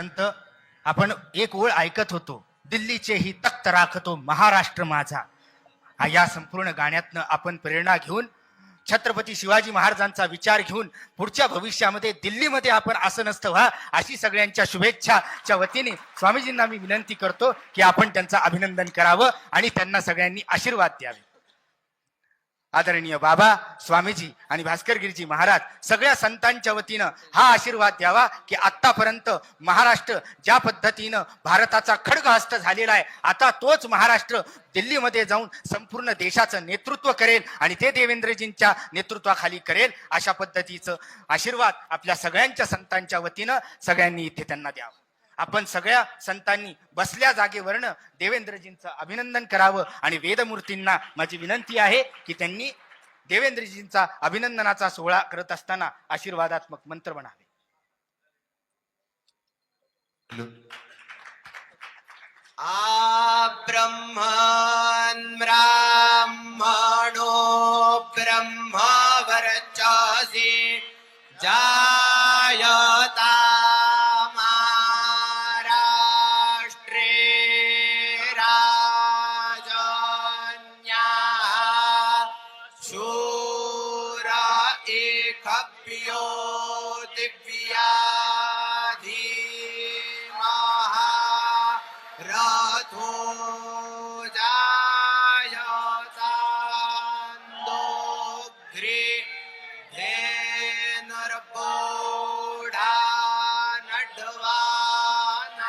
संत आपण एक ओळ ऐकत होतो. दिल्लीचे ही तख्त राखतो महाराष्ट्र माझा. या संपूर्ण गाण्यातनं आपण प्रेरणा घेऊन छत्रपती शिवाजी महाराजांचा विचार घेऊन पुढच्या भविष्यामध्ये दिल्लीमध्ये आपण असं नसतं व्हा अशी सगळ्यांच्या शुभेच्छाच्या वतीने स्वामीजींना मी विनंती करतो की आपण त्यांचं अभिनंदन करावं आणि त्यांना सगळ्यांनी आशीर्वाद द्यावे. आदरणीय बाबा स्वामीजी आणि भास्करगिरीजी महाराज सगळ्या संतांच्या वतीनं हा आशीर्वाद द्यावा की आतापर्यंत महाराष्ट्र ज्या पद्धतीनं भारताचा खडगहस्त झालेला आहे आता तोच महाराष्ट्र दिल्लीमध्ये जाऊन संपूर्ण देशाचं नेतृत्व करेल आणि ते देवेंद्रजींच्या नेतृत्वाखाली करेल अशा पद्धतीचं आशीर्वाद आपल्या सगळ्यांच्या संतांच्या वतीनं सगळ्यांनी इथे त्यांना द्यावा. आपण सगळ्या संतांनी बसल्या जागेवरनं देवेंद्रजींचं अभिनंदन करावं आणि वेदमूर्तींना माझी विनंती आहे की त्यांनी देवेंद्रजींचा अभिनंदनाचा सोहळा करत असताना आशीर्वादात्मक मंत्र म्हणावे. आ ब्रह्मन् ब्राह्मणो ब्रह्म वर्चसि जायता भ्यो दिव्याधीमः रथो जायतान्दोघ्रे धेनुर्पोढा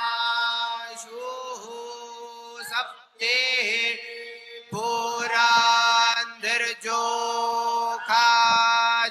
नड्वानाशुः सप्तेः पुरान्धिर्जोखाज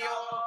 Tokyo.